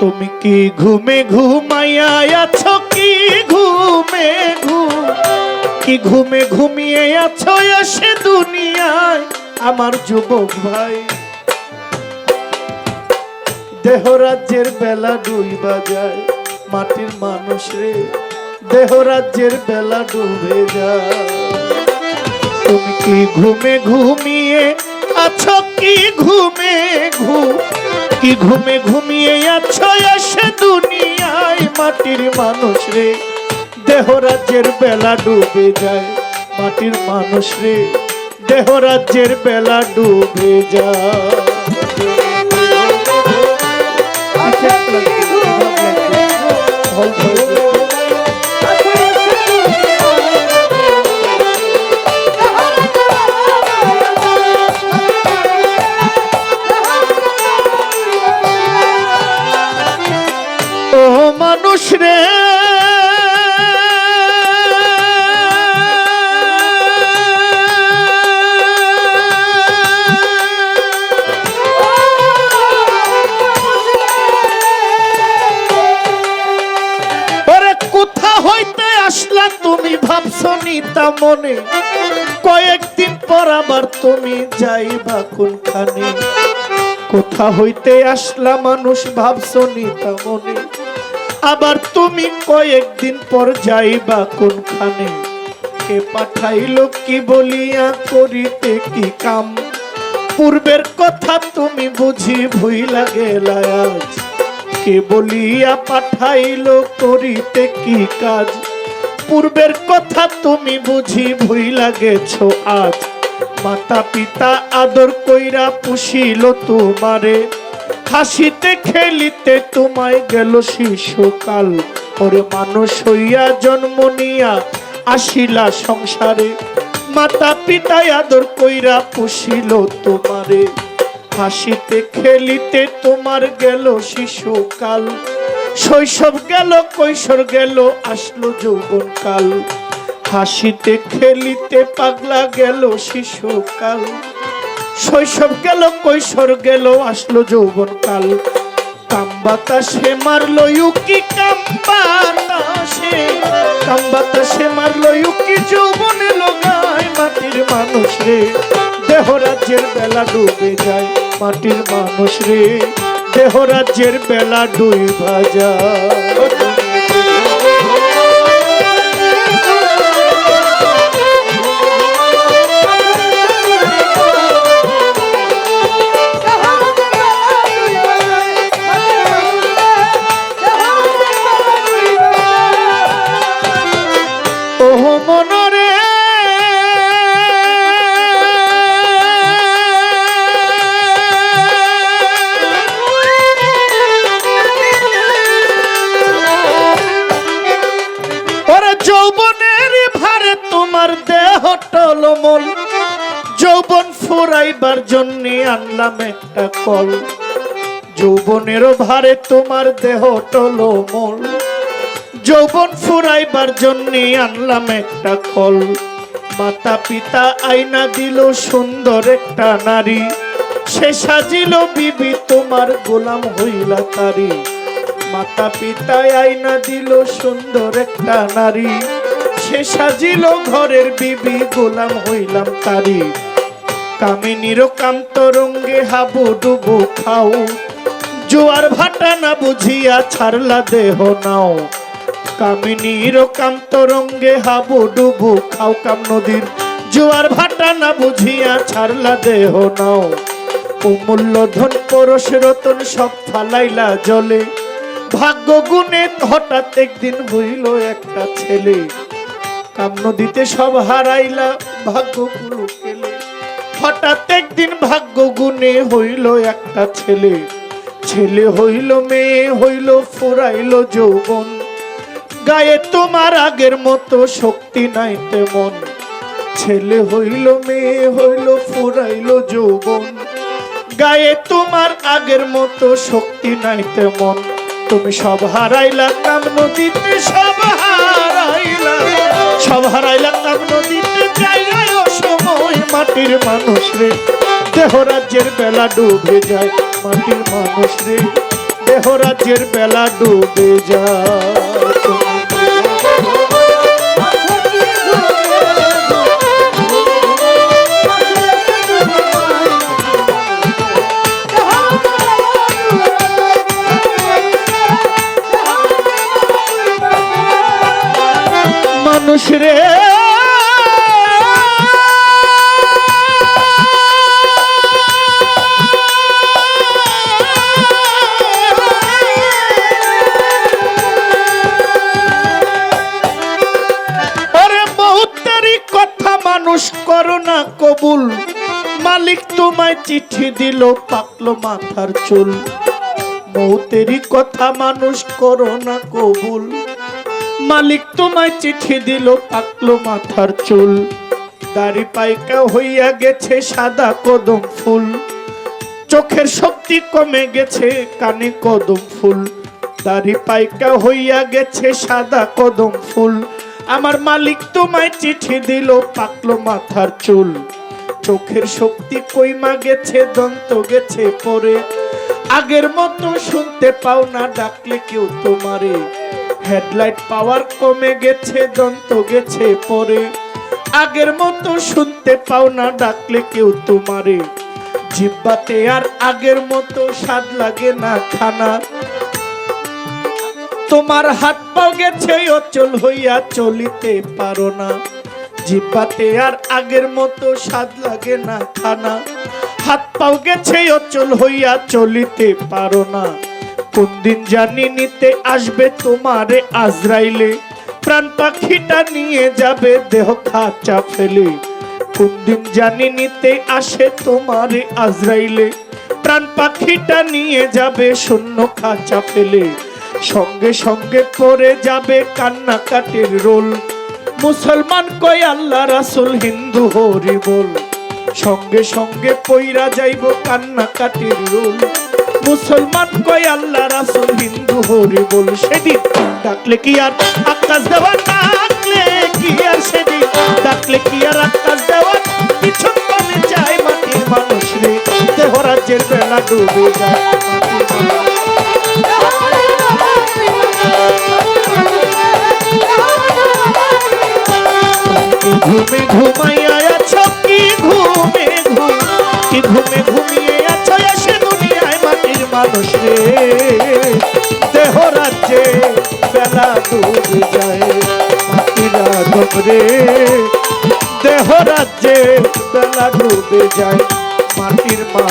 তুমি কি ঘুমে ঘুমাইয়া আছো? কি ঘুমে ঘুম? কি ঘুমে ঘুমিয়ে আছো এসে দুনিয়ায়? আমার যুবক ভাই। দেহ রাজ্যের বেলা ডুইবা যায়, মাটির মানুষ রে। দেহ রাজ্যের বেলা ডুবে যায়। তুমি কি ঘুমে ঘুমিয়ে আছো? কি ঘুমে ঘুম? কি ঘুমে ঘুমিয়ে আছো এসে দুনিয়ায় মাটির মানুষ রে? দেহ রাজ্যের বেলা ডুবে যায় মাটির মানুষ রে। দেহ রাজ্যের বেলা ডুবে যায়। মানুষ রে। আসলা তুমি ভাবছ নিতা মনে? কয়েকদিন পর আবার তুমি যাইবা কোনখানে? কোথা হইতে আসলা মানুষ ভাবছ নিতা মনে? আবার তুমি কয়েকদিন পর যাইবা কোনখানে? কে পাঠাইলো কি বলিয়া করিতে কি কাম? পূর্বের কথা তুমি বুঝি ভুইলা গেলা আজ। কে বলিয়া পাঠাইলো করিতে কি কাজ? পূর্বের কথা তুমি বুঝি ভুইলা গেছো আজ। মাতা পিতা আদর কইরা পুষিল তোমারে। হাসিতে খেলিতে তোমায় গেল শিশুকাল। ওরে মানুষ হইয়া জন্ম নিয়া আসিলা সংসারে। মাতা পিতায় আদর কইরা পুষিল তোমারে। হাসিতে খেলিতে তোমার গেল শিশুকাল। শৈশব গেল, কৈশোর গেল, আসলো যৌবনকাল। হাসিতে খেলিতে পাগলা গেল শিশুকাল। শৈশব গেল, কৈশোর গেল, আসলো যৌবনকাল। কাম বাতাসে মারলো ইউকি কাম বাতাসে। কাম বাতাসে মারলো ইউকি যৌবন লোগায় মাটির মানুষ রে। দেহ রাজ্যের বেলা ডুবে যায়, মাটির মানুষ রে। দেহ রাজ্যের বেলা ডুইবা যায়। টলমল যৌবন ফুরাইবার জন্য আনলাম একটা কল। যৌবনেরও ভারে তোমার দেহ টলমল। যৌবন ফুরাইবার জন্য আনলাম একটা কল। মাতা পিতা আয়না দিল সুন্দর একটা নারী। সে সাজিল বিবি তোমার গোলাম হইলা তারি। মাতা পিতা আয়না দিল সুন্দর একটা নারী। সে সাজিল ঘরের বিবি, গোলাম হইলাম তারি। কামিনীর কান্তরঙ্গে হাবু ডুবু খাও। জোয়ার ভাটা না বুঝিয়া ছাড়লা দেহ নাও। কামিনীর কান্তরঙ্গে হাবু ডুবু খাও, কাম নদীর জোয়ার ভাটা না বুঝিয়া ছাড়লা দেহ নাও। অমূল্য ধন পরশ রতন সব ফালাইলা জলে। ভাগ্য গুণে হঠাৎ একদিন হইল একটা ছেলে। কাম সব হারাইলা, ভাগ্যগুলো পেলে হঠাৎ একদিন ভাগ্য গুণে হইল একটা ছেলে। ছেলে হইল মেয়ে, হইল ফুরাইল যৌবন। গায়ে তোমার আগের মতো শক্তি নাই তেমন। ছেলে হইল মেয়ে, হইল ফুরাইল যৌবন। গায়ে তোমার আগের মতো শক্তি নাই তেমন। তুমি সব হারাইলা, কাম নদীতে সব হারাইলা। সব হারাইলাম কাম নদীতে যাইলাই সময় মাটির মানুষ রে। দেহ রাজ্যের বেলা ডুবে যায় মাটির মানুষ রে। দেহরাজের বেলা ডুবে যায়। মানুষ রে। মানুষ করো না কবুল। মালিক তোমায় চিঠি দিল, পাকলো মাথার চুল। বহুতেরই কথা, মানুষ করো না কবুল। মালিক তোমায় চিঠি দিল পাকলো মাথার চুল। দাড়ি পাইকা হইয়া গেছে সাদা কদম ফুল। চোখের শক্তি কমে গেছে কানে কদম ফুল। দাড়ি পাইকা হইয়া গেছে সাদা কদম ফুল। আমার মালিক তোমায় চিঠি দিল, পাকলো মাথার চুল। চোখের শক্তি কইমা গেছে, দন্ত গেছে পরে। আগের মতো শুনতে পাও না, ডাকলে কেউ তোমারে। হেডলাইট পাওয়ার কমে গেছে, দন্ত গেছে পরে। আগের মতো শুনতে পাও না, ডাকলে কেউ তোমারে। জিব্বাতে আর আগের মতো স্বাদ লাগে না খানা। তোমার হাত পাও গেছে, অচল হইয়া চলিতে পারো না। জিব্বাতে আর আগের মতো স্বাদ লাগে না খানা। হাত পাও গেছে, অচল হইয়া চলিতে পারো না। কোন দিন জানি নিতে আসবে তোমারে আজরাইলে, প্রাণ পাখিটা নিয়ে যাবে দেহ খাঁচা ফেলে। কোন দিন জানি নিতে আসে তোমারে আজরাইলে, প্রাণ পাখিটা নিয়ে যাবে শূন্য খাঁচা ফেলে। সঙ্গে সঙ্গে করে যাবে কান্নাকাটির রোল। মুসলমান কই আল্লাহ রাসুল হিন্দু হরি বল। সঙ্গে সঙ্গে পইরা যাইব কান্নাকাটির রোল মুসলমান কই আল্লাহ রাসুল হিন্দু হরি বল সেদিন। ডাকলে কি আর আকাশ দেওয়া, ডাকলে কি আর সেদিন? ডাকলে কি আর আকাশ দেওয়া, পিছন পানে যায় মাটির মানুষ রে। দেহরাজ্যের বেলা ডুবে যায় ঘুমে ঘুমাইয়া আছো মাটির মানুষ রে? দেহ যায়, মাটির আদম রে। দেহ রাজ্যে বেলা ডুবে যায়, মাটির মা